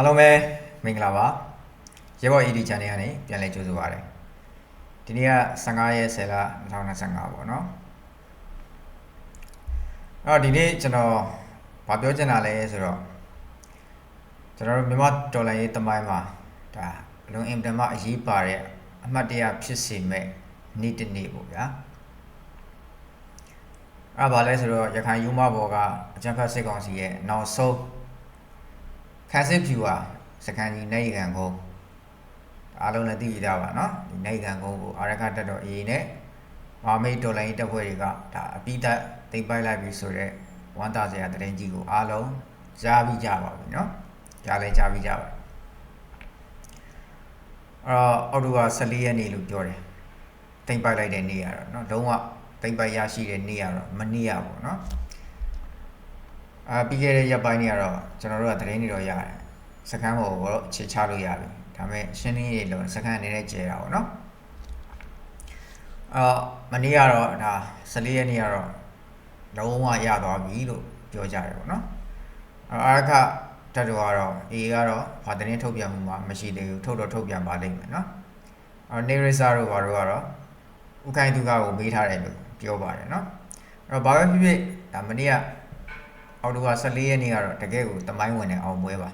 အားလုံးပဲမင်္ဂလာပါရေဘော် ED channel ကနေပြန်လည်ကြိုဆိုပါရစေဒီနေ့က15ရက်10လ2025ပေါ့နော်အဲ့တော့ဒီနေ့ကျွန်တော်ဗာပြောချင်တာလဲဆိုတော့ကျွန်တော်တို့မြန်မာဒေါ်လာရေးတမိုင်းမှာဒါအလုံးအင်တမအရေးပါတဲ့အမှတ်တရဖြစ်စေမဲ့နေ့တစ်နေ့ပေါ့ဗျာအဲ့ဒါဘာလဲဆိုတော့ရခိုင်ယူမဘော်ကအကြံဖတ်စစ်ကောင်စီရဲ့နောက်ဆုံး ခန်းစစ်ဖြူဟာစကန်ကြီးနိုင်ခံကုန်းအားလုံးလည်းသိကြတာပါနော်ဒီနိုင်ခံကုန်းကိုအာရခတက်တော်အေးနဲ့မမိတ်တော်လိုင်းတပ်ဖွဲ့တွေကဒါအပိသက်သိမ့်ပိုက်လိုက်ပြီဆိုတော့ဝန်တာစရာတရင်ကြီးကိုအားလုံးကြားပြီးကြပါပြီနော်ကြားလဲကြားပြီးကြပါအဲ့တော့အော်တိုက14ရက်နေ့လို့ပြောတယ်သိမ့်ပိုက်လိုက်တဲ့နေ့ရတော့နော်လုံးဝသိမ့်ပိုက်ရရှိတဲ့နေ့ရတော့မနေ့ရပါဘူးနော် အာပြီးခဲ့တဲ့ရက်ပိုင်းတွေကတော့ကျွန်တော်တို့ကသတင်းတွေတော့ရတယ်စကမ်းပေါ်ကိုတော့ခြေချလို့ရပြီဒါပေမဲ့ရှင်းလင်းရေးလုံးစကမ်းအနေနဲ့ကျဲတာပေါ့နော်အော်မနေ့ကတော့ဒါ14ရက်နေ့ကတော့လုံးဝရသွားပြီလို့ပြောကြတယ်ပေါ့နော်အာအာခတက်တော်ကတော့အေကတော့ဘာသတင်းထုတ်ပြန်မှုမှာမရှိသေးဘူးထုတ်တော့ထုတ်ပြန်ပါလိမ့်မယ်နော်အော်နေရစာတို့ဘာတို့ကတော့ဥခိုင်သူကကိုမေးထားတယ်လို့ပြောပါတယ်နော်အဲ့တော့ဘာပဲဖြစ်ဖြစ်ဒါမနေ့က အောက်တိုဘာ14ရက်နေ့ကတော့တကယ်ကိုတမိုင်းဝင်တဲ့အောင်ပွဲပါ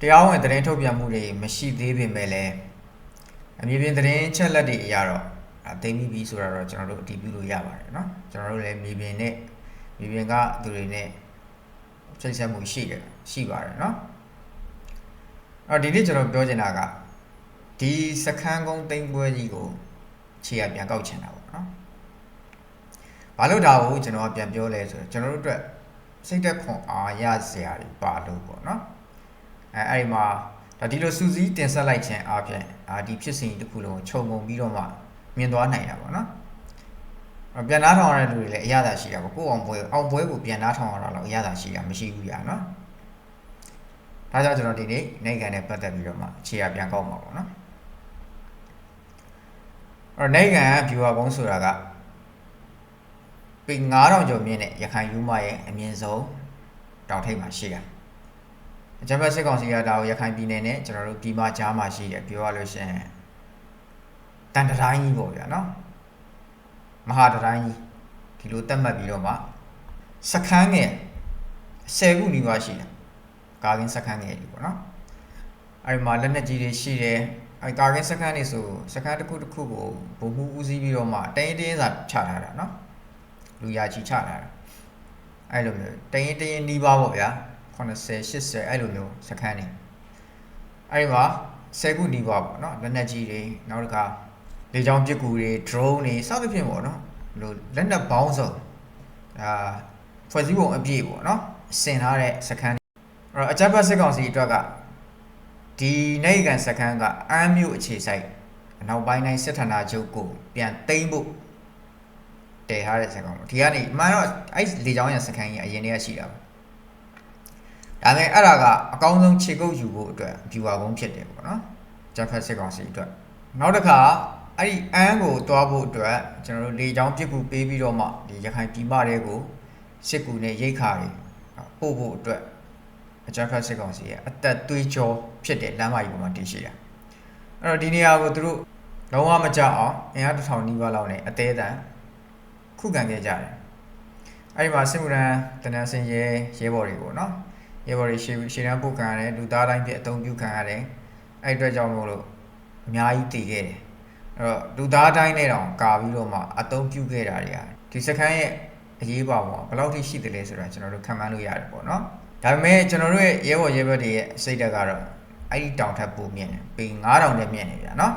တရားဝင်သတင်းထုတ်ပြန်မှုတွေမရှိသေးပေမဲ့လည်းအမြင်ပြင်သတင်းချက်လက်တွေအရတော့အသိမိပြီဆိုတာတော့ကျွန်တော်တို့အတည်ပြုလို့ရပါတယ်เนาะကျွန်တော်တို့လည်းမြေပြင်နဲ့မြေပြင်ကသူတွေနဲ့ချိတ်ဆက်မှုရှိတယ်ရှိပါတယ်เนาะအော်ဒီနေ့ကျွန်တော်ပြောချင်တာကဒီစခန်းကုန်းသိမ်းပွဲကြီးကိုခြေရပြန်ကောက်ချင်တာပေါ့เนาะဘာလို့ဒါကိုကျွန်တော်ကပြန်ပြောလဲဆိုတော့ကျွန်တော်တို့အတွက် စိတ်သက်ခွန်အားရစရာတွေပါလို့ပေါ့နော်အဲအဲ့ဒီမှာဒါဒီလိုစူးစီးတင်ဆက်လိုက်ခြင်းအပြင်အာဒီဖြစ်စဉ်တစ်ခုလုံးကိုခြုံငုံပြီးတော့မှမြင်သွားနိုင်တာပေါ့နော်အပြန်သားထောင်ရတဲ့လူတွေလည်းအရသာရှိတာပေါ့ကိုယ့်အောင်ပွဲအောင်ပွဲကိုပြန်သားထောင်ရတာတော့အရသာရှိတာမရှိဘူးညာနော်ဒါကြောင့်ကျွန်တော်ဒီနေ့နိုင်ငံနဲ့ပတ်သက်ပြီးတော့မှခြေရပြန်ကောက်မှာပေါ့နော်အဲ့တော့နိုင်ငံက viewer ကုန်းဆိုတာက ပေ9000ကျော်မြင့်တဲ့ရခိုင်ယူမရဲ့အမြင့်ဆုံးတောင်ထိပ်မှာရှိတာအကြမ်းဖက်စစ်ကောင်စီကဒါကိုရခိုင်ပြည်နယ်နဲ့ကျွန်တော်တို့ပြည်မကြားမှာရှိတယ်ပြောရလို့ရှိရင်တန်တတိုင်းကြီးပေါ့ဗျာနော်မဟာတတိုင်းကြီးဒီလိုတက်မှတ်ပြီးတော့မှစခန်းငယ်10ခုနီးပါးရှိတယ်ကာကင်းစခန်းငယ်တွေပေါ့နော်အဲဒီမှာလက်နက်ကြီးတွေရှိတယ်အဲကာကင်းစခန်းတွေဆိုစခန်းတစ်ခုတစ်ခုကိုဘုံမှုဦးစီးပြီးတော့မှတိုင်းတင်းစာချထားတာနော် လူရချီချလာတာအဲ့လိုမျိုးတရင်တရင်နီးပါးပေါ့ဗျာ80 80အဲ့လိုမျိုးစခန်းနေအဲ့ဒီမှာ10ခုနီးပါးပေါ့နော်လက်နက်ကြီးတွေနောက်တစ်ခါလေကြောင်းပစ်ကူတွေ drone တွေစသဖြင့်ပေါ့နော်လို့လက်နက်ပေါင်းစုံအာဖွဲ့စည်းပုံအပြည့်ပေါ့နော်ဆင်ထားတဲ့စခန်းအဲ့တော့အကြမ်းဖက်စစ်ကောင်စီအတွက်ကဒီနိုင်ကန်စခန်းကအမ်းမြို့အခြေဆိုင်အနောက်ပိုင်းတိုင်းစစ်ဌာနချုပ်ကိုပြန်သိမ်းဖို့ တည်ထားတဲ့စက်ကောင်ပေါ့ဒီကနေအမှန်တော့အဲ့လေချောင်းရစကန်ကြီးအရင်တည်းကရှိတာပေါ့ဒါပေမဲ့အဲ့ဒါကအကောင်းဆုံးခြေကုပ်ယူဖို့အတွက် viewer ကုန်းဖြစ်တယ်ပေါ့နော်ဂျက်ဖက်စစ်ကောင်စီအတွက်နောက်တစ်ခါအဲ့ဒီအန်းကိုတွားဖို့အတွက်ကျွန်တော်တို့လေချောင်းပြစ်ကူပေးပြီးတော့မှဒီရခိုင်ပြည်မတွေကိုစစ်ကူနဲ့ရိတ်ခါတွေပို့ဖို့အတွက်အဂျက်ဖက်စစ်ကောင်စီရဲ့အသက်သွေးကြောဖြစ်တဲ့လမ်းမကြီးပေါ်မှာတည်ရှိတာအဲ့တော့ဒီနေရာကိုသူတို့လုံးဝမကြောက်အောင်အင်အားတစ်ထောင်နီးပါးလောက်နဲ့အသေးအတန် ခုခံခဲ့ကြတယ်အဲ့ဒီမှာစစ်မှုရန်တနန်းစင်ရဲရဲဘော်တွေပေါ့နော်ရဲဘော်တွေရှေ့ရှေ့တန်းပုတ်ခံရတယ်လူသားတိုင်းပြအသုံးပြုခံရတယ်အဲ့အတွက်ကြောင့်မို့လို့အများကြီးတည်ခဲ့တယ်အဲ့တော့လူသားတိုင်းနဲ့တောင်ကာပြီးတော့မှအသုံးပြုခဲ့တာတွေကဒီစခန်းရဲ့အရေးပါပုံကဘယ်လောက်ထိရှိတယ်လဲဆိုတာကျွန်တော်တို့ခံမှန်းလို့ရတယ်ပေါ့နော်ဒါပေမဲ့ကျွန်တော်တို့ရဲ့ရဲဘော်ရဲဘက်တွေရဲ့စိတ်ဓာတ်ကတော့အဲ့ဒီတောင်ထပ်ပိုမြင့်တယ်ပေ9000နဲ့မြင့်နေဗျာနော်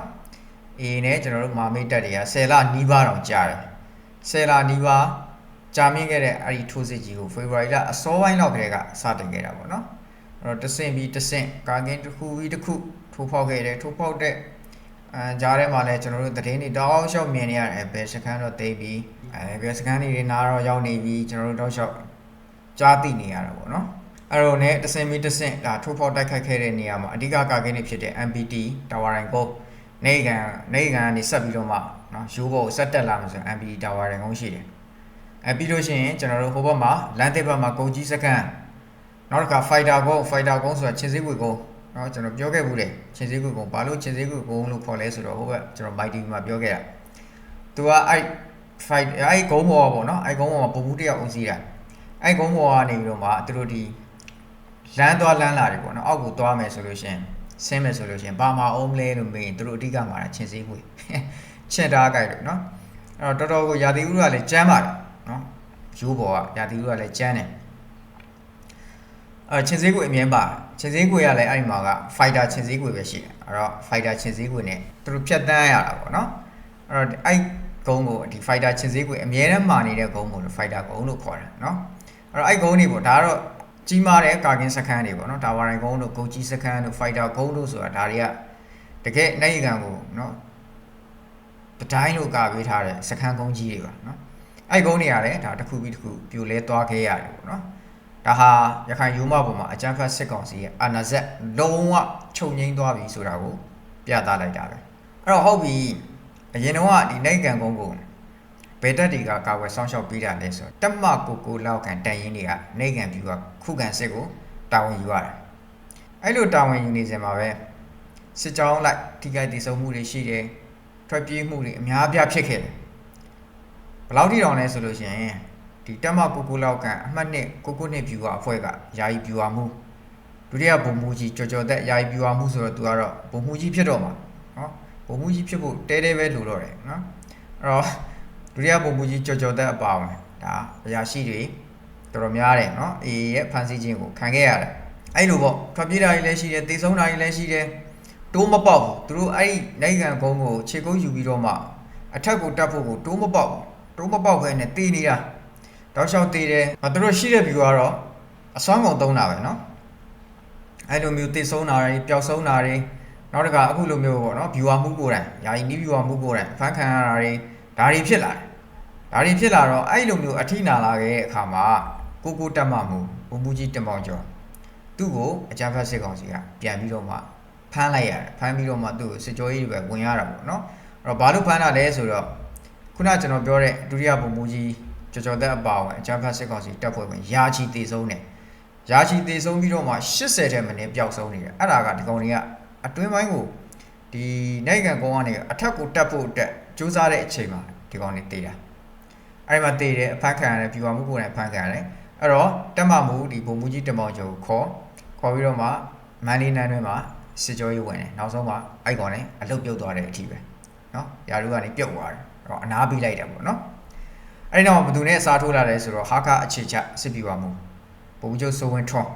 အေးနဲ့ကျွန်တော်တို့မာမိတ်တက်တွေက10လနီးပါးတောင်ကြာတယ် ဆယ်လာနီးပါးကြာမြင့်ခဲ့တဲ့အဲ့ဒီထိုးစစ်ကြီးကိုဖေဖော်ဝါရီလအစောပိုင်းလောက်ကလေးကစတင်ခဲ့တာပေါ့နော်အဲ့တော့တဆင့်ပြီးတဆင့်ကာကင်းတစ်ခုပြီးတစ်ခုထိုးဖောက်ခဲ့တယ်ထိုးဖောက်တဲ့အဲကြားထဲမှာလည်းကျွန်တော်တို့သတင်းတွေတောက်လျှောက်မြင်နေရတယ်ဘယ်စကန်တော့တိတ်ပြီးအဲဘယ်စကန်တွေနားတော့ရောက်နေပြီးကျွန်တော်တို့တောက်လျှောက်ကြားသိနေရတာပေါ့နော်အဲ့တော့ ਨੇ တဆင့်ပြီးတဆင့်ဒါထိုးဖောက်တိုက်ခိုက်ခဲ့တဲ့နေရာမှာအဓိကကာကင်းတွေဖြစ်တဲ့ MPT တာဝါရိုင်ကိုနေကန်နေကန်ကနေဆက်ပြီးတော့မှ နော်ရိုးဘောကိုဆက်တက်လာမှာဆိုရင် MPE tower တွေငုံရှိတယ်အဲပြီးလို့ရှိရင်ကျွန်တော်တို့ဟိုဘက်မှာလမ်းတစ်ဘက်မှာကုန်ကြီးစကန်နောက်တစ်ခါ fighter ကုန်း fighter ကုန်းဆိုတာချင်းစည်းကွေကုန်းနော်ကျွန်တော်ပြောခဲ့ဘူးလေချင်းစည်းကွေကုန်းဘာလို့ချင်းစည်းကွေကုန်းလို့ခေါ်လဲဆိုတော့ဟိုဘက်ကျွန်တော် mighty မှာပြောခဲ့တာသူကအဲ့ fight အဲ့ကုန်းပေါ်ပေါ့နော်အဲ့ကုန်းပေါ်မှာပုံမှုတယောက်အုံစီးတာအဲ့ကုန်းပေါ်ကနေပြီးတော့မှသူတို့ဒီလမ်းသွားလမ်းလာတယ်ပေါ့နော်အောက်ကိုသွားမယ်ဆိုလို့ရှင်ဆင်းမယ်ဆိုလို့ရှင်ဘာမှအုံးမလဲလို့မေးရင်သူတို့အဓိကမှာချင်းစည်းကွေ ချင်တားကြိုက်လို့နော်အဲ့တော့တော်တော်ကိုရာသီဥတုကလည်းကျန်းပါတယ်နော်ရိုးပေါ်ကရာသီဥတုကလည်းကျန်းတယ်အဲ့ချင်းစည်းကိုအမြင်ပါချင်းစည်းကိုရလည်းအဲ့ဒီမှာက fighter ချင်းစည်းကိုပဲရှိတယ်အဲ့တော့ fighter ချင်းစည်းကို ਨੇ သူတို့ဖြတ်တန်းရတာပေါ့နော်အဲ့တော့အဲ့ဂုံးကိုဒီ fighter ချင်းစည်းကိုအမြဲတမ်းမာနေတဲ့ဂုံးကို fighter ဂုံးလို့ခေါ်တယ်နော်အဲ့တော့အဲ့ဂုံးတွေပေါ့ဒါကတော့ကြီးမားတဲ့ကာကင်းစခန်းတွေပေါ့နော်ဒါဝါရိုင်ဂုံးတို့ဂုံးကြီးစခန်းတို့ fighter ဂုံးတို့ဆိုတာဒါတွေကတကယ်နိုင်ငံကိုနော် ပတိုင်းလို့ကာပေးထားတဲ့စခန်းဂုံးကြီးတွေပါနော်အဲ့ဂုံးတွေရတယ်ဒါတစ်ခုပြီးတစ်ခုပြိုလဲသွားခဲ့ရတယ်ပေါ့နော်ဒါဟာရခိုင်ယူမပေါ်မှာအကြမ်းဖက်စစ်ကောင်စီရဲ့အာဏာစက်လုံးဝချုပ်ငိမ့်သွားပြီဆိုတာကိုပြသလိုက်တာပဲအဲ့တော့ဟုတ်ပြီအရင်တော့ကဒီနိုင်ငံကုန်းကိုဘယ်တက်တွေကကာဝယ်ဆောင်ရှောက်ပေးတာလဲဆိုတော့တက်မကိုကိုလောက်ခံတန်ရင်တွေကနိုင်ငံပြူကခုခံစစ်ကိုတာဝန်ယူရတယ်အဲ့လိုတာဝန်ယူနေစင်မှာပဲစစ်ကြောင်းလိုက်ထိခိုက်ဒေဆုံးမှုတွေရှိတယ် ထွက်ပြေးမှုတွေအများအပြားဖြစ်ခဲ့တယ်ဘယ်လောက်ထိတောင်လဲဆိုလို့ရှိရင်ဒီတက်မကိုကိုလောက်ကန်အမှတ်နှစ်ကိုကိုနှစ်ဖြူကအဖွဲ့ကယာယီဖြူဝမှုဒုတိယဘုံမူကြီးကြော်ကြော်သက်ယာယီဖြူဝမှုဆိုတော့သူကတော့ဘုံမူကြီးဖြစ်တော့မှာနော်ဘုံမူကြီးဖြစ်ဖို့တဲတဲပဲလိုတော့တယ်နော်အဲ့တော့ဒုတိယဘုံမူကြီးကြော်ကြော်သက်အပါဝင်ဒါအရာရှိတွေတော်တော်များတယ်နော်အေးရဲ့ဖန်ဆီးခြင်းကိုခံခဲ့ရတယ်အဲ့လိုပေါ့ထွက်ပြေးတာတွေလည်းရှိတယ်တေဆုံးတာတွေလည်းရှိတယ် တိုးမပေါက်ဘူးသူတို့အဲ့ဒီနိုင်ငံကုန်းကိုခြေကုပ်ယူပြီးတော့မှအထက်ကိုတက်ဖို့ကိုတိုးမပေါက်ဘူးတိုးမပေါက်ခဲနဲ့တေးနေတာ တောက်လျှောက်သေးတယ်။သူတို့ရှိတဲ့ view ကတော့အစွမ်းကုန်သုံးတာပဲเนาะ။အဲ့လိုမျိုးတိဆုံးတာတွေပျောက်ဆုံးတာတွေနောက်တစ်ခါအခုလိုမျိုးပေါ့เนาะ viewer မှုကိုယ်တိုင်ယာယီနီး viewer မှုကိုယ်တိုင်ဖန်ခံရတာတွေဒါတွေဖြစ်လာတယ်။ဒါတွေဖြစ်လာတော့အဲ့လိုမျိုးအထိနာလာခဲ့တဲ့အခါမှာကိုကိုတက်မှမှုဘုံဘူးကြီးတင်ပေါင်ကျော်သူ့ကိုအကြမ်းဖက်စစ်ကောင်စီကပြန်ပြီးတော့မှ ဖမ်းလိုက်ရတယ်ဖမ်းပြီးတော့မှသူ့ကိုစစ်ကြောရေးတွေပဲဝင်ရတာပေါ့နော်အဲ့တော့ဘာလို့ဖမ်းတာလဲဆိုတော့ခုနကျွန်တော်ပြောတဲ့ဒုတိယပုံမူကြီးကျော်ကျော်သက်အပါဝင်အချမ်းဖတ်စစ်ကောင်စီတပ်ဖွဲ့ဝင်ယာချီတေဆုံးတယ်ယာချီတေဆုံးပြီးတော့မှ80ထဲမှနေပျောက်ဆုံးနေတယ်အဲ့ဒါကဒီကောင်တွေကအတွင်းပိုင်းကိုဒီနိုင်ငံကောင်ကနေအထက်ကိုတက်ဖို့အတွက်စူးစမ်းတဲ့အချိန်မှာဒီကောင်တွေတေးတာအဲ့ဒီမှာတေးတယ်အဖမ်းခံရတယ်ပြူပါမှုကိုယ်နဲ့ဖမ်းခံရတယ်အဲ့တော့တက်မမှုဒီပုံမူကြီးတမောင်ကျော်ကိုခေါ်ခေါ်ပြီးတော့မှမန်လေးနန်းတွင်းမှာ စစ်ကြောရေးဝင်တယ်နောက်ဆုံးမှာအဲ့ကောင်လည်းအလုတ်ပြုတ်သွားတဲ့အထိပဲနော်ယာရုကနေပြုတ်သွားတယ်အဲ့တော့အနာပေးလိုက်တယ်ပေါ့နော်အဲ့ဒီနောက်ဘသူနဲ့စားထိုးလာတယ်ဆိုတော့ဟာခအခြေချစစ်ပြပါမှုဘုံကျုပ်စိုးဝင်ထွန်း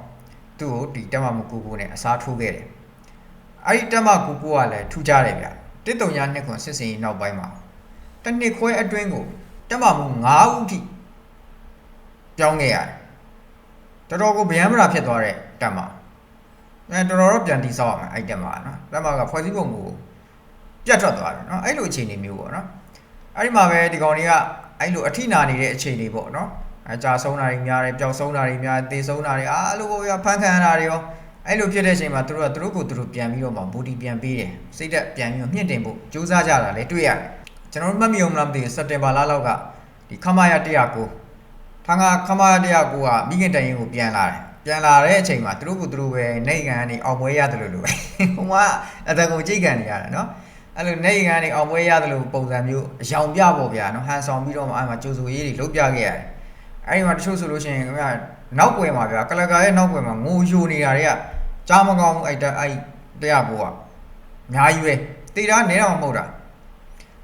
သူ့ကိုဒီတက်မမှုကိုကိုနဲ့အစားထိုးခဲ့တယ်အဲ့ဒီတက်မကိုကိုကလည်းထူးခြားတယ်ဗျတစ်တုံညာနှစ်ခွန်စစ်စင်ကြီးနောက်ပိုင်းမှာတနစ်ခွဲအတွင်းကိုတက်မမှု9ဦးထိပြောင်းခဲ့ရတယ်တော်တော်ကိုဗျံမရာဖြစ်သွားတဲ့တက်မ အဲတော်တော်တော့ပြန်တိဆောက်ရမယ်အဲ့တက်မနော်တက်မကဖွဲ့စည်းပုံကိုပြတ်ထွက်သွားတယ်နော်အဲ့လိုအခြေအနေမျိုးပေါ့နော်အဲ့ဒီမှာပဲဒီကောင်တွေကအဲ့လိုအထိနာနေတဲ့အခြေအနေပေါ့နော်အကြဆုံးတာတွေများတယ်ပျောက်ဆုံးတာတွေများတယ်သေဆုံးတာတွေအားလို့ကိုရဖန်ခံရတာတွေရောအဲ့လိုဖြစ်တဲ့အချိန်မှာသူတို့ကသူတို့ကိုသူတို့ပြန်ပြီးတော့မှဘူတီပြန်ပေးတယ်စိတ်သက်ပြန်ပြီးတော့မြင့်တင်ဖို့ကြိုးစားကြတာလည်းတွေ့ရတယ်ကျွန်တော်တို့မှတ်မိအောင်မလားမသိဘူးစက်တင်ဘာလလောက်ကဒီခမာရ109ထာငါခမာရ109ကမိခင်တရင်ကိုပြန်လာတယ် ပြန်လာတဲ့အချိန်မှာသူတို့ကသူတို့ပဲနိုင်ငံကနေအောင်ပွဲရတယ်လို့လို့ပဲဟိုကအတကုံကြိတ်ကန်နေရတယ်နော်အဲ့လိုနေကန်နေအောင်ပွဲရတယ်လို့ပုံစံမျိုးအယောင်ပြပေါ့ဗျာနော်ဟန်ဆောင်ပြီးတော့မှအဲ့မှာကြိုဆိုရေးတွေလုပ်ပြခဲ့ရတယ်အဲ့ဒီမှာတချို့ဆိုလို့ရှိရင်ခင်ဗျာနောက်ွယ်မှာဗျာကလကာရဲ့နောက်ွယ်မှာငိုယိုနေတာတွေကကြားမကောင်းဘူးအဲ့တအဲ့တရားဘောကအများကြီးပဲတေတာနဲတော့မဟုတ်တာ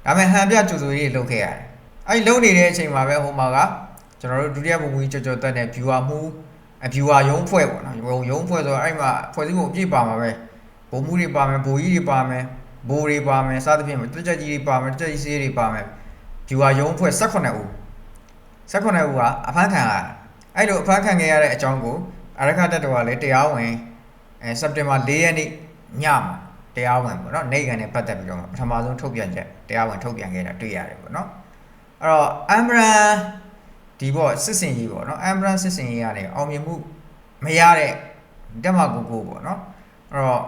ဒါပေမဲ့ဟန်ပြကြိုဆိုရေးတွေလုပ်ခဲ့ရတယ်အဲ့လုံနေတဲ့အချိန်မှာပဲဟိုမှာကကျွန်တော်တို့ဒုတိယဘုံကြီးကြော်ကြော်တက်တဲ့ viewer မှုအ viewer ရုံးဖွဲ့ပေါ့နော်ရုံးရုံးဖွဲ့ဆိုတော့အဲ့မှာဖွဲ့စည်းပုံအပြည့်ပါမှာပဲဘုံမှုတွေပါမယ်ဘိုးကြီးတွေပါမယ်ဘိုးတွေပါမယ်စသဖြင့်တက်ချက်ကြီးတွေပါမယ်တက်ချက်ကြီးစေးတွေပါမယ်ဂျူဟာရုံးဖွဲ့18ဦး18ဦးကအဖမ်းခံရအဲ့လိုအဖမ်းခံခဲ့ရတဲ့အကြောင်းကိုအရခတက်တော်ကလည်းတရားဝင်အဲစက်တင်ဘာ4ရက်နေ့ညမှာတရားဝင်ပေါ့နော်နိုင်ကန်နဲ့ပတ်သက်ပြီးတော့ပထမဆုံးထုတ်ပြန်ချက်တရားဝင်ထုတ်ပြန်ခဲ့တာတွေ့ရတယ်ပေါ့နော်အဲ့တော့အမ်ဘရန် ဒီပေါ့စစ်စင်ကြီးပေါ့နော်အမ်ဘရန်စစ်စင်ကြီးကနေအောင်မြင်မှုမရတဲ့တက်မကိုကိုပေါ့နော်အဲ့တော့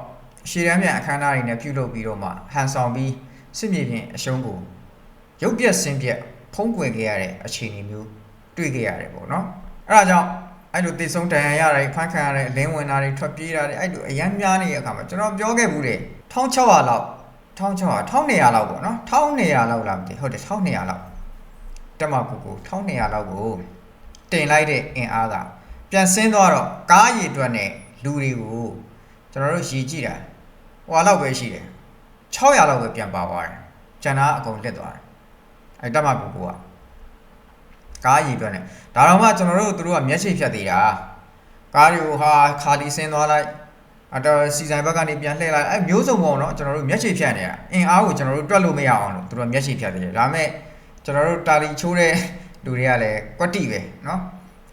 ရှေ့တန်းပြန်အခမ်းအနားတွေနဲ့ပြုလုပ်ပြီးတော့မှဟန်ဆောင်ပြီးစစ်မြေပြင်အရှုံးကိုရုပ်ပြက်ဆင်းပြက်ဖုံးကွယ်ခဲ့ရတဲ့အခြေအနေမျိုးတွေ့ခဲ့ရတယ်ပေါ့နော်အဲ့ဒါကြောင့်အဲ့လိုတည်ဆုံးတန်ရရတာတွေဖန်ခံရတဲ့အလင်းဝင်တာတွေထွက်ပြေးတာတွေအဲ့လိုအရန်များနေတဲ့အခါမှာကျွန်တော်ပြောခဲ့ဘူးတယ်1600လောက်1600 1200လောက်ပေါ့နော်1200လောက်လားမသိဟုတ်တယ်1200လောက် တက်မကူကူ1200လောက်ကိုတင်လိုက်တဲ့အင်အားကပြန်ဆင်းသွားတော့ကားရည်အတွက်နဲ့လူတွေကိုကျွန်တော်တို့ရည်ကြည့်တာဟိုလောက်ပဲရှိတယ်600လောက်ပဲပြန်ပါသွားတယ်ကျန်တာအကုန်လက်သွားတယ်အဲ့တက်မကူကူကကားရည်အတွက်နဲ့ဒါတော့မှကျွန်တော်တို့သူတို့ကမျက်စိဖြတ်သေးတာကားတွေကိုဟာခါလီဆင်းသွားလိုက်အတော့စီဆိုင်ဘက်ကနေပြန်လှည့်လိုက်အဲမျိုးစုံပေါ့နော်ကျွန်တော်တို့မျက်စိဖြတ်နေတာအင်အားကိုကျွန်တော်တို့တွက်လို့မရအောင်လို့သူတို့ကမျက်စိဖြတ်သေးတယ်ဒါပေမဲ့ ကျွန်တော်တို့တာလီချိုးတဲ့လူတွေကလည်းကွက်တိပဲနော်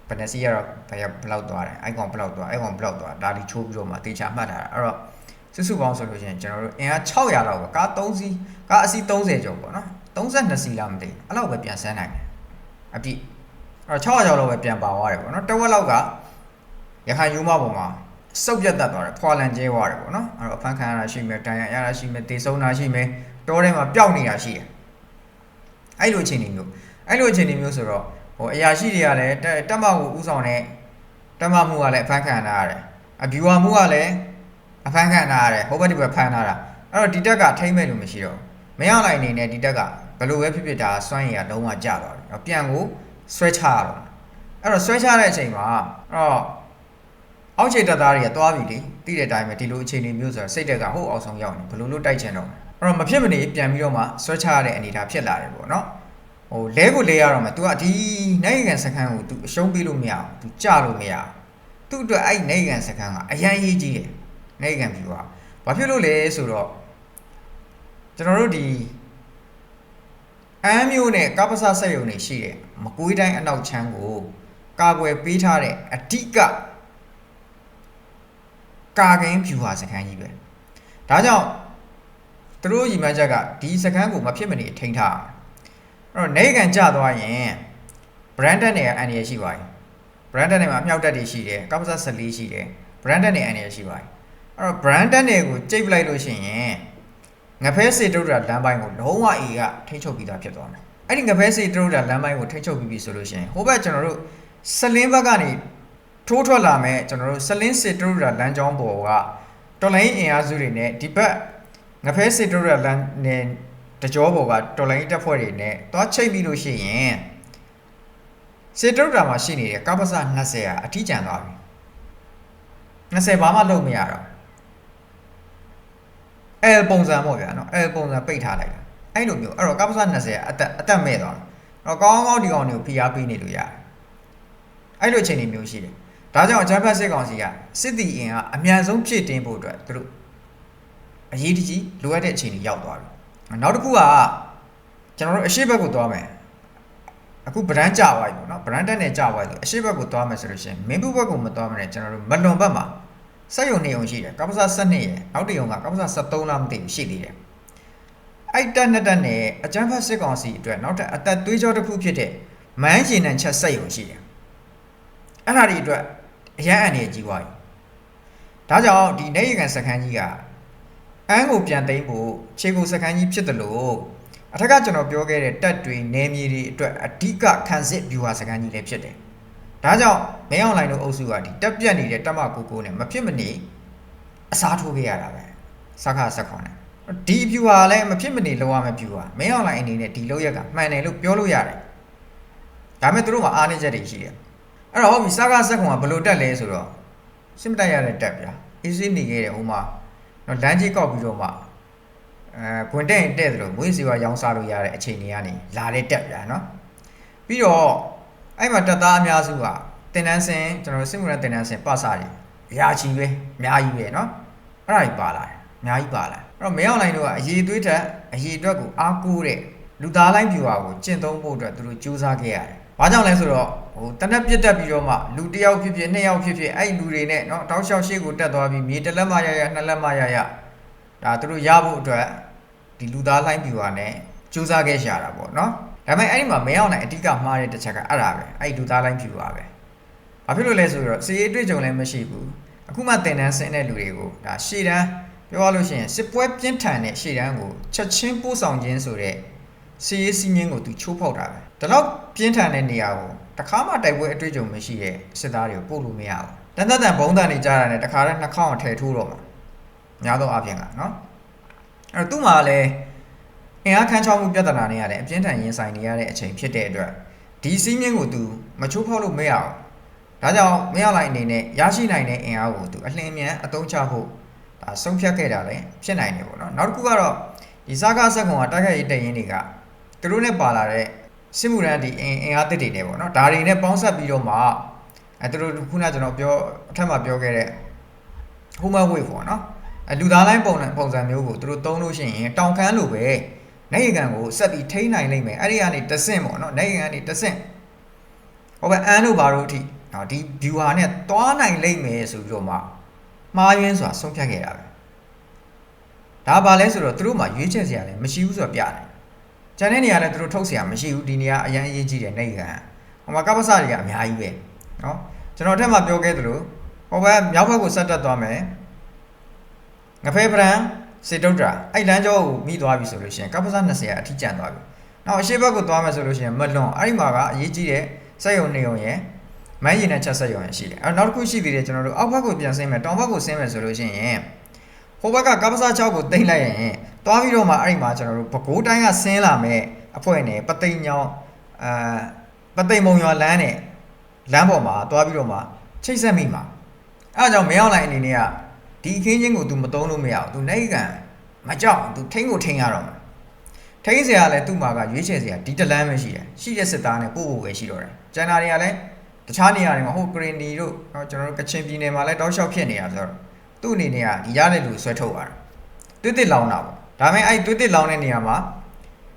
ဘယ်နှစီကတော့ဘယ်ဘလောက်သွားတယ်အိုက်ကောင်ဘလောက်သွားအိုက်ကောင်ဘလောက်သွားဒါလီချိုးပြီးတော့မှတေချာမှတ်ထားတာအဲ့တော့စုစုပေါင်းဆိုလို့ရှိရင်ကျွန်တော်တို့အင်အား600လောက်ပဲကား3စီးကားအစီး30ကျော်ပေါ့နော်32စီးလားမသိဘူးအဲ့လောက်ပဲပြန်ဆန်းနိုင်တယ်အပြည့်အဲ့တော့600ကျော်လောက်ပဲပြန်ပါသွားတယ်ပေါ့နော်တဝက်လောက်ကရခိုင်ယူမပေါ်မှာစုပ်ပြတ်တတ်သွားတယ်ဖွာလန်ကျဲသွားတယ်ပေါ့နော်အဲ့တော့အဖမ်းခံရတာရှိမယ်တန်ရရတာရှိမယ်တေဆုံးတာရှိမယ်တောထဲမှာပျောက်နေတာရှိတယ် အဲ့လိုအခြေအနေမျိုးအဲ့လိုအခြေအနေမျိုးဆိုတော့ဟိုအရာရှိတွေကလည်းတက်တက်မကိုဥဆောင်တဲ့တက်မမှုကလည်းအဖမ်းခံရတာရတယ်အဗျူဟာမှုကလည်းအဖမ်းခံရတာရတယ်ဟိုဘက်ဒီဘက်ဖမ်းထားတာအဲ့တော့ဒီတက်ကထိမ့်မဲ့လို့မရှိတော့ဘူးမင်းအောင်လိုက်အနေနဲ့ဒီတက်ကဘယ်လိုပဲဖြစ်ဖြစ်ဒါစွန့်ရည်ကလုံးဝကျသွားတယ်ပြန်ကိုဆွဲချရတော့အဲ့တော့ဆွဲချတဲ့အချိန်မှာအဲ့တော့အောက်ခြေတပ်သားတွေကသွားပြီလေတိတဲ့အတိုင်းပဲဒီလိုအခြေအနေမျိုးဆိုတော့စိတ်တက်ကဟိုအောက်ဆုံးရောက်နေဘယ်လိုလုပ်တိုက်ချင်တော့ အဲ့တော့မဖြစ်မနေပြန်ပြီးတော့မှဆွဲချရတဲ့အနေအထားဖြစ်လာတယ်ပေါ့နော်ဟိုလဲကိုလဲရတော့မှ तू ကဒီနိုင်ကန်စခန်းကို तू အရှုံးပေးလို့မရဘူး तू ကြလို့မရဘူးသူ့အတွက်အဲ့နိုင်ကန်စခန်းကအရန်ရေးကြီးတယ်နိုင်ကန်ဖြူကဘာဖြစ်လို့လဲဆိုတော့ကျွန်တော်တို့ဒီအမ်းမျိုးနဲ့ကပ္ပစဆက်ယုံနေရှိတယ်မကွေးတိုင်းအနောက်ချမ်းကိုကာကွယ်ပေးထားတဲ့အဓိကကာကင်းဖြူဟာစခန်းကြီးပဲဒါကြောင့် သူတို့ညီမချက်ကဒီစခန်းကိုမဖြစ်မနေထိန်းထားအဲ့တော့နေကန်ကြသွားရင် branded နဲ့အန်ရရှိပါပြီ branded နဲ့မှာအမြောက်တက်တွေရှိတယ်ကပ္ပစ14ရှိတယ် branded နဲ့အန်ရရှိပါပြီအဲ့တော့ branded တွေကိုကြိတ်ပလိုက်လို့ရှိရင်ငဖဲစေတုဒ္ဒရာလမ်းပိုင်းကိုလုံးဝအေကထိချုပ်ပြီးသားဖြစ်သွားမယ်အဲ့ဒီငဖဲစေတုဒ္ဒရာလမ်းပိုင်းကိုထိချုပ်ပြီးပြီဆိုလို့ရှိရင်ဟိုဘက်ကျွန်တော်တို့စလင်းဘက်ကနေထိုးထွက်လာမဲ့ကျွန်တော်တို့စလင်းစေတုဒ္ဒရာလမ်းကြောင်းပေါ်ကတော်လိုင်းအင်အားစုတွေနဲ့ဒီဘက် ငဖဲစေတုဒ္ဒရာလမ်းနဲ့တကြောပေါ်ကတော်လိုင်းတပ်ဖွဲ့တွေနဲ့တွားချိတ်ပြီးလို့ရှိရင်စေတုဒ္ဒရာမှာရှိနေတဲ့ကပ္ပစ20ကအထီးကျန်သွားပြီ20ဘာမှလုပ်မရတော့ L ပုံစံပေါ့ဗျာနော် L ပုံစံပိတ်ထားလိုက်တာအဲ့လိုမျိုးအဲ့တော့ကပ္ပစ20အသက်အသက်မဲ့သွားတယ်အဲ့တော့ကောင်းကောင်းဒီကောင်တွေကိုဖိအားပေးနေလို့ရတယ်အဲ့လိုအခြေအနေမျိုးရှိတယ်ဒါကြောင့်အကြမ်းဖက်စစ်ကောင်စီကစစ်တီအင်ကအမြန်ဆုံးဖြစ်တင်းဖို့အတွက်သူတို့ အရေးတကြီးလိုအပ်တဲ့အခြေအနေရောက်သွားပြီနောက်တစ်ခုကကျွန်တော်တို့အရှိဘက်ကိုသွားမယ်အခုဗရန်ကြသွားပြီပေါ့နော်ဗရန်တက်နဲ့ကြသွားပြီအရှိဘက်ကိုသွားမယ်ဆိုလို့ရှိရင်မင်းဘူးဘက်ကိုမသွားမနဲ့ကျွန်တော်တို့မလွန်ဘက်မှာစက်ရုံနေုံရှိတယ်ကပ္ပစ12ရယ်နောက်တရုံကကပ္ပစ73လားမသိဘူးရှိသေးတယ်အဲ့တက်နဲ့တက်နဲ့အကျန်းဖတ်စစ်ကောင်စီအတွက်နောက်ထပ်အသက်သွေးကြောတစ်ခုဖြစ်တဲ့မန်းရှင်နဲ့ချက်စက်ရုံရှိတယ်အဲ့ဒါဒီအတွက်အရန်အန်နေကြီးသွားပြီဒါကြောင့်ဒီနေရကန်စခန်းကြီးက အန်းကိုပြန်သိမ်းဖို့ခြေကိုစခန်းကြီးဖြစ်တယ်လို့အထက်ကကျွန်တော်ပြောခဲ့တဲ့တက်တွေနေမြေတွေအတွက်အဓိကခံစစ်ဗျူဟာစခန်းကြီးလည်းဖြစ်တယ်ဒါကြောင့်မင်းအောင်လိုင်းတို့အုပ်စုကဒီတက်ပြက်နေတဲ့တက်မကိုကိုနဲ့မဖြစ်မနေအစားထိုးခဲ့ရတာပဲစခါစခွန်နဲ့ဒီဗျူဟာလည်းမဖြစ်မနေလောက်ရမယ့်ဗျူဟာမင်းအောင်လိုင်းအနေနဲ့ဒီလောက်ရက်ကမှန်တယ်လို့ပြောလို့ရတယ်ဒါပေမဲ့သူတို့ကအားနည်းချက်တွေရှိတယ်အဲ့တော့ဟောပြီစကားစက်ခွန်ကဘယ်လိုတက်လဲဆိုတော့စစ်မတက်ရတဲ့တက်ဗျာအေးစေးနေခဲ့တယ်ဟိုမှာ နော်လမ်းကြီးကောက်ပြီးတော့မှအဲခွင်တဲ့ရင်တဲ့တယ်လို့မွေးစီဝါရောင်းစားလို့ရတဲ့အခြေအနေကနေလာတဲ့တက်ဗျာနော်ပြီးတော့အဲ့မှာတက်သားအများစုကတင်တန်းစင်ကျွန်တော်တို့စစ်မှုရန်တင်တန်းစင်ပတ်စားတယ်အရာချီပဲအများကြီးပဲနော်အဲ့ဒါကြီးပါလာတယ်အများကြီးပါလာအဲ့တော့မင်းအောင်လိုင်းတို့ကအရေးသွေးထက်အရေးအတွက်ကိုအားကိုးတဲ့လူသားလိုင်းပြူဟာကိုကျင့်သုံးဖို့အတွက်သူတို့ကြိုးစားခဲ့ရတယ်။ဘာကြောင့်လဲဆိုတော့ ဟိုတနက်ပြစ်တက်ပြီးတော့မှလူတစ်ယောက်ဖြစ်ဖြစ်နှစ်ယောက်ဖြစ်ဖြစ်အဲ့လူတွေနဲ့เนาะတောက်လျှောက်ရှေ့ကိုတက်သွားပြီးမြေတစ်လက်မရရနှစ်လက်မရရဒါသူတို့ရဖို့အတွက်ဒီလူသားလိုင်းပြူဟာနဲ့ကြိုးစားခဲ့ရှာတာပေါ့เนาะဒါပေမဲ့အဲ့ဒီမှာမင်းအောင်နိုင်အဓိကမှားတဲ့တစ်ချက်ကအဲ့ဒါပဲအဲ့ဒီလူသားလိုင်းပြူဟာပဲဘာဖြစ်လို့လဲဆိုတော့စီရေးတွေ့ကြုံလည်းမရှိဘူးအခုမှတင်တန်းဆင်းတဲ့လူတွေကိုဒါရှေ့တန်းပြောရလို့ရှိရင်စစ်ပွဲပြင်းထန်တဲ့ရှေ့တန်းကိုချက်ချင်းပို့ဆောင်ခြင်းဆိုတဲ့စီရေးစီးမြင်းကိုသူချိုးဖောက်တာပဲဒါတော့ပြင်းထန်တဲ့နေရာကို တခါမှတိုက်ပွဲအတွေ့အကြုံမရှိတဲ့စစ်သားတွေကိုပို့လို့မရဘူးတန်တန်တန်ဘုံတန်နေကြတာနဲ့တခါတည်းနှာခေါင်းအထည်ထိုးတော့မှာများသောအားဖြင့်ကနော်အဲ့တော့သူ့မှာလည်းအင်အားခန်းချောင်းမှုပြဿနာတွေရတယ်အပြင်းထန်ရင်ဆိုင်နေရတဲ့အချိန်ဖြစ်တဲ့အတွက်ဒီစီးမြင့်ကိုသူမချိုးဖောက်လို့မရအောင်ဒါကြောင့်မရလိုက်အနေနဲ့ရရှိနိုင်တဲ့အင်အားကိုသူအလင်းအမြန်အသုံးချဖို့ဒါဆုံးဖြတ်ခဲ့တာလည်းဖြစ်နိုင်တယ်ပေါ့နော်နောက်တစ်ခုကတော့ဒီစားကားဆက်ကွန်ကတိုက်ခိုက်ရေးတရင်တွေကသူတို့နဲ့ပါလာတဲ့ စစ်မှုရန်ဒီအင်အင်အားတစ်တွေနဲ့ပေါ့နော်ဒါတွေနဲ့ပေါင်းဆက်ပြီးတော့မှအဲသူတို့ခုနကကျွန်တော်ပြောအထက်မှာပြောခဲ့တဲ့ home away ပေါ့နော်အဲလူသားလိုင်းပုံစံပုံစံမျိုးကိုသူတို့သုံးလို့ရှိရင်တောင်ခမ်းလိုပဲနိုင်ကန်ကိုဆက်ပြီးထိန်းနိုင်လိမ့်မယ်အဲ့ဒီကနေတဆင့်ပေါ့နော်နိုင်ကန်ကနေတဆင့်ဟောပဲအန်တို့ဘာလို့အထိနော်ဒီ viewer နဲ့တွားနိုင်လိမ့်မယ်ဆိုပြီးတော့မှမှားယွင်းစွာဆုံးဖြတ်ခဲ့တာပဲဒါဘာလဲဆိုတော့သူတို့မှရွေးချယ်စရာလည်းမရှိဘူးဆိုတော့ပြတယ် ကျန်တဲ့နေရာလည်းသူတို့ထုတ်စရာမရှိဘူးဒီနေရာအရင်အရေးကြီးတယ်နိုင်ကန်ဟိုမှာကပ္ပစတွေကအများကြီးပဲနော်ကျွန်တော်အထက်မှာပြောခဲ့သလိုဟောပဲမြောက်ဘက်ကိုဆက်တက်သွားမယ်ငဖဲပရန်စေတုတ်တာအဲ့လမ်းကြောကိုမိသွားပြီဆိုလို့ရှိရင်ကပ္ပစ20အထိကျန်သွားပြီနောက်အရှိဘက်ကိုသွားမယ်ဆိုလို့ရှိရင်မလွန်အဲ့ဒီမှာကအရေးကြီးတဲ့စက်ယုံနေုံရဲ့မိုင်းရင်နဲ့ချက်ဆက်ယုံရရှိတယ်အဲ့နောက်တစ်ခုရှိသေးတယ်ကျွန်တော်တို့အောက်ဘက်ကိုပြန်ဆင်းမယ်တောင်ဘက်ကိုဆင်းမယ်ဆိုလို့ရှိရင်ဟိုဘက်ကကပ္ပစ6ကိုတိမ့်လိုက်ရင် သွားပြီးတော့မှအဲ့ဒီမှာကျွန်တော်တို့ပဲခူးတိုင်းကဆင်းလာမယ်အဖွဲ့နဲ့ပသိမ်ညောင်းအာပသိမ်မုံရွာလမ်းနဲ့လမ်းပေါ်မှာသွားပြီးတော့မှချိတ်ဆက်မိမှာအဲ့ဒါကြောင့်မရောက်လိုက်အနေနဲ့ကဒီအခင်းချင်းကို तू မတုံးလို့မရဘူး तू နိုင်ကန်မကြောက် तू ထိန်းကိုထိန်းရတော့မှာထိန်းစရာလည်းသူ့မှာကရွေးချယ်စရာဒီတလန်းပဲရှိတယ်ရှိတဲ့စစ်သားနဲ့ပို့ဖို့ပဲရှိတော့တယ်ကျန်တာတွေကလည်းတခြားနေရာတွေမှာဟိုကရင်နီတို့နော်ကျွန်တော်တို့ကချင်ပြည်နယ်မှာလည်းတောက်လျှောက်ဖြစ်နေတာဆိုတော့သူ့အနေနဲ့ကဒီရတဲ့လူဆွဲထုတ်ရတာတွစ်တစ်လောင်းတာပေါ့ ဒါပေမဲ့အဲ့တွစ်တစ်လောင်းတဲ့နေရာမှာ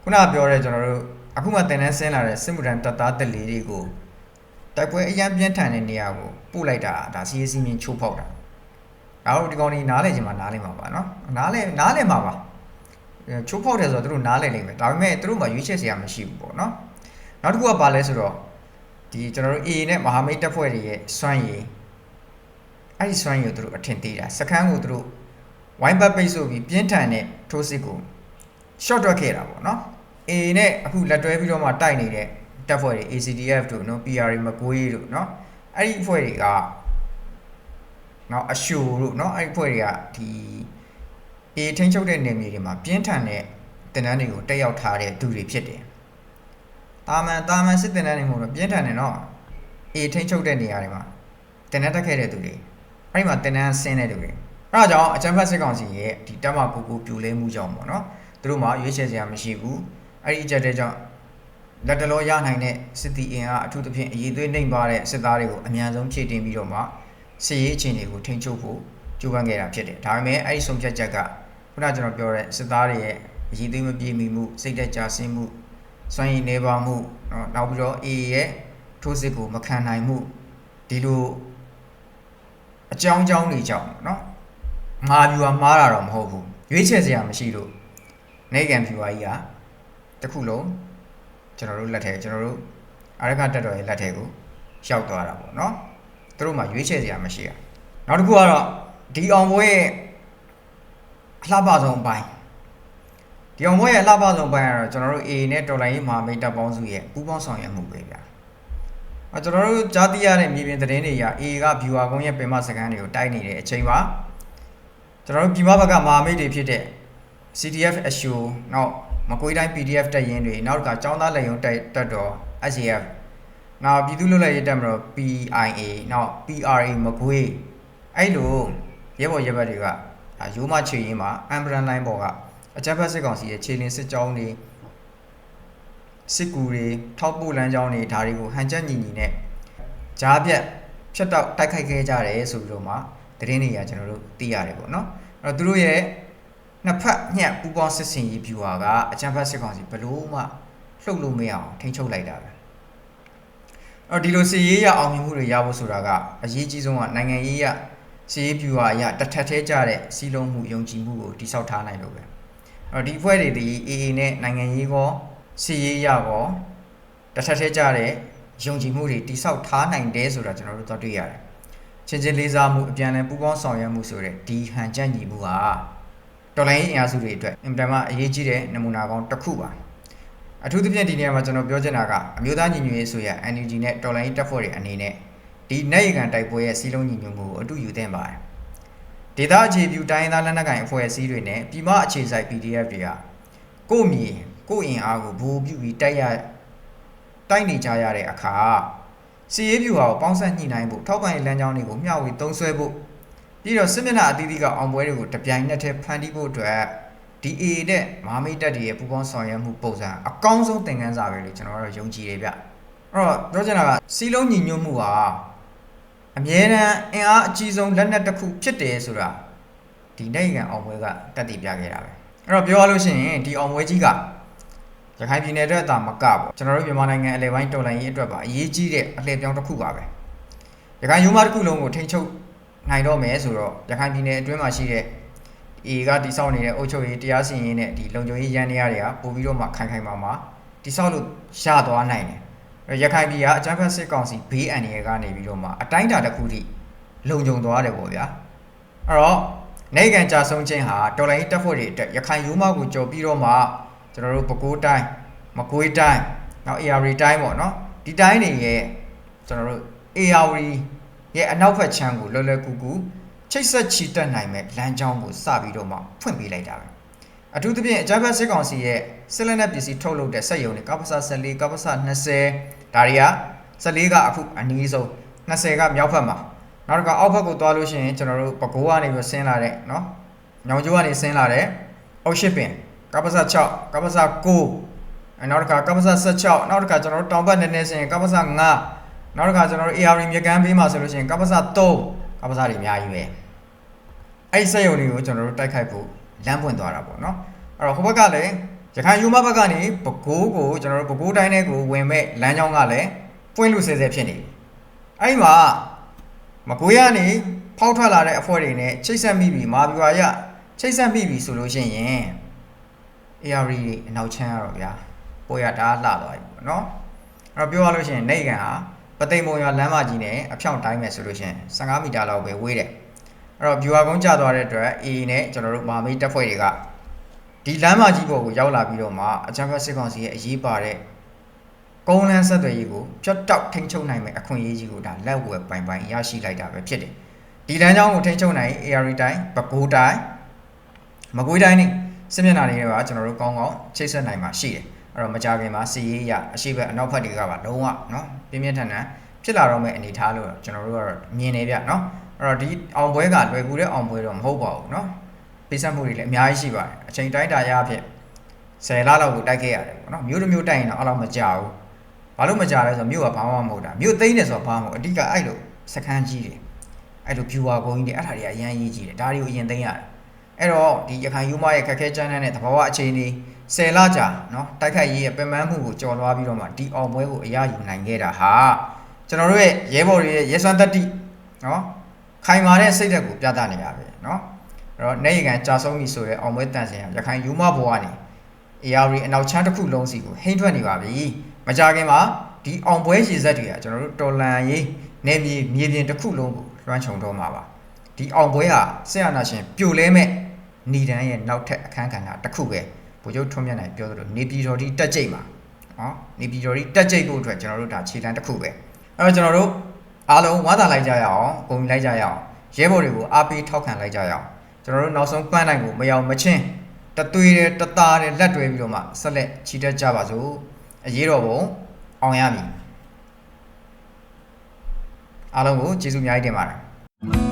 ခုနကပြောတဲ့ကျွန်တော်တို့အခုမှတင်တန်းဆင်းလာတဲ့စစ်မှုထမ်းတပ်သားတက်လေးတွေကိုတိုက်ပွဲအရန်ပြင်းထန်တဲ့နေရာကိုပို့လိုက်တာဒါစီးစီးမြင်ချိုးဖောက်တာဒါတို့ဒီကောင်ကြီးနားလေချင်မှနားလေမှာပါနော်နားလေနားလေမှာပါချိုးဖောက်တယ်ဆိုတော့သူတို့နားလေလိမ့်မယ်ဒါပေမဲ့သူတို့မှရွေးချယ်စရာမရှိဘူးပေါ့နော်နောက်တစ်ခုကပါလဲဆိုတော့ဒီကျွန်တော်တို့ AA နဲ့မဟာမိတ်တပ်ဖွဲ့တွေရဲ့စွမ်းရည်အဲ့ဒီစွမ်းရည်ကိုသူတို့အထင်သေးတာစခန်းကိုသူတို့ ဝိုင်းပတ်ပိတ်ဆို့ပြီးပြင်းထန်တဲ့ထိုးစစ်ကို short တွက်ခဲ့တာပေါ့နော် AA နဲ့အခုလက်တွဲပြီးတော့မှတိုက်နေတဲ့တပ်ဖွဲ့တွေ ACDF တို့နော် PRA မကွေးတို့နော်အဲ့ဒီအဖွဲ့တွေကနော်အရှိုတို့နော်အဲ့ဒီအဖွဲ့တွေကဒီ A ထိန်းချုပ်တဲ့နေမြေတွေမှာပြင်းထန်တဲ့တင်တန်းတွေကိုတက်ရောက်ထားတဲ့သူတွေဖြစ်တယ်။တာမန်တာမန်စစ်တင်တန်းတွေမို့တော့ပြင်းထန်တယ်နော်။ A ထိန်းချုပ်တဲ့နေရာတွေမှာတင်တန်းတက်ခဲ့တဲ့သူတွေအဲ့ဒီမှာတင်တန်းဆင်းတဲ့သူတွေ အဲဒါကြောင့်အချမ်းဖတ်စစ်ကောင်စီရဲ့ဒီတက်မကူကူပြိုလဲမှုကြောင့်ပေါ့နော်။သူတို့မှာရွေးချယ်စရာမရှိဘူး။အဲ့ဒီအချက်တဲ့ကြောင့်လက်တလောရနိုင်တဲ့စစ်တီအင်အားအထူးသဖြင့်အရေးသွေးနှိမ်ပါတဲ့စစ်သားတွေကိုအများဆုံးဖြည့်တင်ပြီးတော့မှစစ်ရေးအခြေအနေကိုထိန်းချုပ်ဖို့ကြိုးပမ်းခဲ့တာဖြစ်တယ်။ဒါပေမဲ့အဲ့ဒီဆုံးဖြတ်ချက်ကခုနကျွန်တော်ပြောတဲ့စစ်သားတွေရဲ့အရေးသွေးမပြေမီမှုစိတ်သက်ကြဆင်းမှုစွမ်းရည်နေပါမှုเนาะနောက်ပြီးတော့ A ရဲ့ထိုးစစ်ကိုမခံနိုင်မှုဒီလိုအကြောင်းကြောင်းတွေကြောင့်เนาะ ငါ viewer မှားတာတော့မဟုတ်ဘူးရွေးချယ်စရာမရှိလို့နေကံ viewer ကြီးကတခုလုံးကျွန်တော်တို့လက်ထဲကျွန်တော်တို့အရခတက်တော်ရဲ့လက်ထဲကိုရောက်သွားတာပေါ့နော်သူတို့မှရွေးချယ်စရာမရှိတာနောက်တစ်ခုကတော့ဒီအောင်ပွဲရဲ့အလှပဆုံးပိုင်းဒီအောင်ပွဲရဲ့အလှပဆုံးပိုင်းကတော့ကျွန်တော်တို့ AA နဲ့တော်လိုင်းရေးမဟာမိတ်တပ်ပေါင်းစုရဲ့ပူးပေါင်းဆောင်ရွက်မှုပဲဗျာအကျွန်တော်တို့ကြားသိရတဲ့မြေပြင်သတင်းတွေအရ AA က viewer ကုန်းရဲ့ပင်မစကန်တွေကိုတိုက်နေတဲ့အချိန်ပါ ကျွန်တော်တို့ပြည်မဘက်ကမဟာမိတ်တွေဖြစ်တဲ့ CDF အရှူနောက်မကွေးတိုင်း PDF တက်ရင်တွေနောက်တစ်ခါចောင်းသားလက်ရုံတက်တက်တော် SCF နောက်ပြည်သူ့လွတ်လပ်ရေးတပ်မတော် PIA နောက် PRA မကွေးအဲ့လိုရဲဘော်ရဲဘက်တွေကရိုးမချေရင်မှာအမ်ဘရန်လိုင်းပေါ်ကအကြမ်းဖက်စစ်ကောင်စီရဲ့ခြေလင်းစစ်ကြောင်းတွေစစ်ကူတွေထောက်ပို့လမ်းကြောင်းတွေဒါတွေကိုဟန်ချက်ညီညီနဲ့ကြားပြတ်ဖြတ်တောက်တိုက်ခိုက်ခဲ့ကြတယ်ဆိုပြီးတော့မှ သတင်းတွေကကျွန်တော်တို့သိရတယ်ပေါ့နော်အဲ့တော့သူတို့ရဲ့နှစ်ဖက်ညှက်ပူပေါင်းစစ်စင်ရေး viewer ကအကြံဖတ်စစ်ကောင်စီဘလို့မှလှုပ်လို့မရအောင်ထိန်းချုပ်လိုက်တာပဲအဲ့တော့ဒီလိုစီရေးရအောင်မြင်မှုတွေရဖို့ဆိုတာကအရေးကြီးဆုံးကနိုင်ငံရေးရစီရေး viewer အရတထက်ထဲကြတဲ့စီးလုံးမှုယုံကြည်မှုကိုတိစောက်ထားနိုင်လို့ပဲအဲ့တော့ဒီအဖွဲ့တွေဒီ AA နဲ့နိုင်ငံရေးကောစီရေးရကောတထက်ထဲကြတဲ့ယုံကြည်မှုတွေတိစောက်ထားနိုင်တယ်ဆိုတာကျွန်တော်တို့သွားတွေ့ရတယ် ချင်းချင်းလေးစားမှုအပြန်အလှန်ပူးပေါင်းဆောင်ရွက်မှုဆိုတဲ့ဒီဟန်ချက်ညီမှုဟာတော်လိုင်းအင်အားစုတွေအတွက်အင်တာမအရေးကြီးတဲ့နမူနာကောင်းတစ်ခုပါအထူးသဖြင့်ဒီနေရာမှာကျွန်တော်ပြောချင်တာကအမျိုးသားညီညွတ်ရေးဆိုရ NUG နဲ့တော်လိုင်းတပ်ဖွဲ့တွေအနေနဲ့ဒီနိုင်ရန်တိုက်ပွဲရဲ့စီးလုံးညီညွတ်မှုကိုအတူယူသင့်ပါတယ်ဒေသအခြေပြုတိုင်းရင်းသားလက်နက်ကိုင်အဖွဲ့အစည်းတွေနဲ့ပြည်မအခြေစိုက် PDF တွေကကိုယ့်မြေကိုယ့်အင်အားကိုဘူပြုပြီးတိုက်ရတိုက်နေကြရတဲ့အခါ စီရေးပြူဟာကိုပေါင်းဆက်ညှိနှိုင်းဖို့ထောက်ပံ့ရေးလမ်းကြောင်းတွေကိုမျှဝေသုံးစွဲဖို့ပြီးတော့စစ်မျက်နှာအသီးသီးကအောင်ပွဲတွေကိုတပြိုင်နက်တည်းဖန်တီးဖို့အတွက်ဒီ A နဲ့မဟာမိတ်တပ်တွေရဲ့ပူးပေါင်းဆောင်ရွက်မှုပုံစံအကောင်းဆုံးသင်ခန်းစာပဲလို့ကျွန်တော်ကတော့ယုံကြည်တယ်ဗျအဲ့တော့ပြောချင်တာကစီလုံးညီညွတ်မှုဟာအမြဲတမ်းအင်အားအကြီးဆုံးလက်နက်တစ်ခုဖြစ်တယ်ဆိုတာဒီနိုင်ငံအောင်ပွဲကတက်တည်ပြခဲ့တာပဲအဲ့တော့ပြောရလို့ရှိရင်ဒီအောင်ပွဲကြီးက ရခိုင်ပြည်နယ်အတွက်သာမကပေါ့ကျွန်တော်တို့မြန်မာနိုင်ငံအလဲပိုင်းတော်လှန်ရေးအတွက်ပါအရေးကြီးတဲ့အလှည့်ပြောင်းတစ်ခုပါပဲရခိုင်ယူမတစ်ခုလုံးကိုထိန်းချုပ်နိုင်တော့မယ်ဆိုတော့ရခိုင်ပြည်နယ်အတွင်းမှာရှိတဲ့ A ကတိဆောက်နေတဲ့အုပ်ချုပ်ရေးတရားစီရင်ရေးနဲ့ဒီလုံခြုံရေးရန်တရားတွေကပို့ပြီးတော့မှခိုင်ခိုင်မာမာတိဆောက်လို့ရသွားနိုင်တယ်။ရခိုင်ပြည်ကအကြမ်းဖက်စစ်ကောင်စီဘေးအန္တရာယ်ကနေပြီးတော့မှအတိုင်းအတာတစ်ခုထိလုံခြုံသွားတယ်ပေါ့ဗျာ။အဲ့တော့နိုင်ကန်ကြာဆုံးခြင်းဟာတော်လိုင်းတပ်ဖွဲ့တွေအတွက်ရခိုင်ယူမကိုကြော်ပြီးတော့မှ ကျွန်တော်တို့ပဲခူးတိုင်းမကွေးတိုင်းနောက် AR တိုင်းပေါ့နော်ဒီတိုင်းတွေရဲ့ကျွန်တော်တို့ AR ရဲ့အနောက်ဘက်ခြမ်းကိုလွယ်လွယ်ကူကူချိတ်ဆက်ချီတက်နိုင်မဲ့လမ်းကြောင်းကိုစပြီးတော့မှဖွင့်ပေးလိုက်တာပဲအထူးသဖြင့်အကြမ်းဖက်စစ်ကောင်စီရဲ့စစ်လက်နက်ပစ္စည်းထုတ်လုပ်တဲ့စက်ရုံတွေကပ္ပစ14ကပ္ပစ20ဒါတွေက14ကအခုအနည်းဆုံး20ကမြောက်ဘက်မှာနောက်တစ်ခါအောက်ဘက်ကိုသွားလို့ရှိရင်ကျွန်တော်တို့ပကိုးကနေပြီးဆင်းလာတဲ့เนาะညောင်ကျိုးကနေဆင်းလာတဲ့အုတ်ရှိပင် ကပ္ပစ6ကပ္ပစ9အဲနောက်တစ်ခါကပ္ပစ16နောက်တစ်ခါကျွန်တော်တို့တောင်ဘက်နည်းနည်းဆင်းရင်ကပ္ပစ9နောက်တစ်ခါကျွန်တော်တို့ AR မြေကမ်းဘေးမှာဆိုလို့ရှိရင်ကပ္ပစ3ကပ္ပစတွေအများကြီးပဲအဲ့ဒီစက်ရုံတွေကိုကျွန်တော်တို့တိုက်ခိုက်ဖို့လမ်းပွင့်သွားတာပေါ့နော်အဲ့တော့ဟိုဘက်ကလည်းရခိုင်ယူမဘက်ကနေပကိုးကိုကျွန်တော်တို့ပကိုးတိုင်းထဲကိုဝင်မဲ့လမ်းကြောင်းကလည်းပွင့်လို့ဆဲဆဲဖြစ်နေပြီအဲ့ဒီမှာမကွေးကနေဖောက်ထွက်လာတဲ့အဖွဲ့တွေနဲ့ချိတ်ဆက်မိပြီမာပြွာရချိတ်ဆက်မိပြီဆိုလို့ရှိရင် AR တွေအနောက်ချမ်းရတော့ဗျာပေါ်ရတာလှသွားပြီပေါ့နော်အဲ့တော့ပြောရလို့ရှိရင်နေကန်ဟာပသိမ်မုံရလမ်းမကြီးနဲ့အဖြောင့်တိုင်းမယ်ဆိုလို့ရှိရင်15မီတာလောက်ပဲဝေးတယ်အဲ့တော့ viewer ကုန်းကျသွားတဲ့အတွက် A နဲ့ကျွန်တော်တို့မာမေးတက်ဖွဲ့တွေကဒီလမ်းမကြီးပေါ်ကိုရောက်လာပြီးတော့မှအချမ်းဖက်စစ်ကောင်စီရဲ့အရေးပါတဲ့ကုန်းလန်းဆက်သွယ်ရေးကိုဖြတ်တောက်ထိန်းချုပ်နိုင်မယ့်အခွင့်အရေးကြီးကိုဒါလက်ဝယ်ပိုင်ပိုင်ရရှိလိုက်တာပဲဖြစ်တယ်ဒီလမ်းကြောင်းကိုထိန်းချုပ်နိုင် AR တိုင်းပဲခူးတိုင်းမကွေးတိုင်းနဲ့ စစ်မျက်နှာတွေကပါကျွန်တော်တို့ကောင်းကောင်းချိတ်ဆက်နိုင်မှာရှိတယ်အဲ့တော့မကြခင်မှာစီရေးရအရှိဘက်အနောက်ဘက်တွေကပါလုံးဝနော်ပြင်းပြထန်ထန်ဖြစ်လာတော့မယ့်အနေထားလို့ကျွန်တော်တို့ကတော့မြင်နေဗျနော်အဲ့တော့ဒီအောင်ပွဲကလွယ်ကူတဲ့အောင်ပွဲတော့မဟုတ်ပါဘူးနော်ပေးဆက်မှုတွေလည်းအများကြီးရှိပါတယ်အချိန်တိုင်းတာရအဖြစ်10လလောက်ကိုတိုက်ခဲ့ရတယ်ပေါ့နော်မြို့တစ်မြို့တိုက်ရင်တော့အဲ့လောက်မကြဘူးဘာလို့မကြလဲဆိုတော့မြို့ကဘာမှမဟုတ်တာမြို့သိမ်းတယ်ဆိုတော့ဘာမှမဟုတ်အဓိကအဲ့လိုစခန်းကြီးတယ်အဲ့လို viewer ကုန်းကြီးတွေအဲ့ဒါတွေကအရင်အရေးကြီးတယ်ဒါတွေကိုအရင်သိမ်းရတယ် အဲ့တော့ဒီရခိုင်ယူမရဲ့ခက်ခဲကြမ်းတမ်းတဲ့သဘာဝအခြေအနေ10လကြာเนาะတိုက်ခိုက်ရေးရဲ့ပင်ပန်းမှုကိုကြော်လွှားပြီးတော့မှဒီအောင်ပွဲကိုအရယူနိုင်ခဲ့တာဟာကျွန်တော်တို့ရဲ့ရဲဘော်တွေရဲ့ရဲစွမ်းတတ္တိเนาะခိုင်မာတဲ့စိတ်ဓာတ်ကိုပြသနေရပဲเนาะအဲ့တော့နေရကန်ကြာဆုံးပြီဆိုတဲ့အောင်ပွဲတန်စင်ရခိုင်ယူမဘဝကနေ AR အနောက်ချမ်းတစ်ခုလုံးစီကိုဟိမ့်ထွက်နေပါပြီမကြခင်မှာဒီအောင်ပွဲရည်ဆက်တွေကကျွန်တော်တို့တော်လန်ရေးနေမြေမြေပြင်တစ်ခုလုံးကိုလွှမ်းခြုံတော့မှာပါဒီအောင်ပွဲဟာဆရာနာရှင်ပြိုလဲမဲ့ ဏီဒန်းရဲ့နောက်ထပ်အခန်းကဏ္ဍတစ်ခုပဲဗိုလ်ချုပ်ထွန်းမြတ်နိုင်ပြောသလိုနေပြည်တော်ဒီတက်ကြိတ်မှာနော်နေပြည်တော်ဒီတက်ကြိတ်ဖို့အတွက်ကျွန်တော်တို့ဒါခြေတန်းတစ်ခုပဲအဲ့တော့ကျွန်တော်တို့အားလုံးဝါသာလိုက်ကြရအောင်ဂုဏ်ယူလိုက်ကြရအောင်ရဲဘော်တွေကိုအားပေးထောက်ခံလိုက်ကြရအောင်ကျွန်တော်တို့နောက်ဆုံးပန်းနိုင်ကိုမရောက်မချင်းတသွေးတဲ့တသားတဲ့လက်တွဲပြီးတော့မှဆက်လက်ခြိတက်ကြပါစို့အရေးတော်ပုံအောင်ရမည်အားလုံးကိုကျေးဇူးအများကြီးတင်ပါတယ်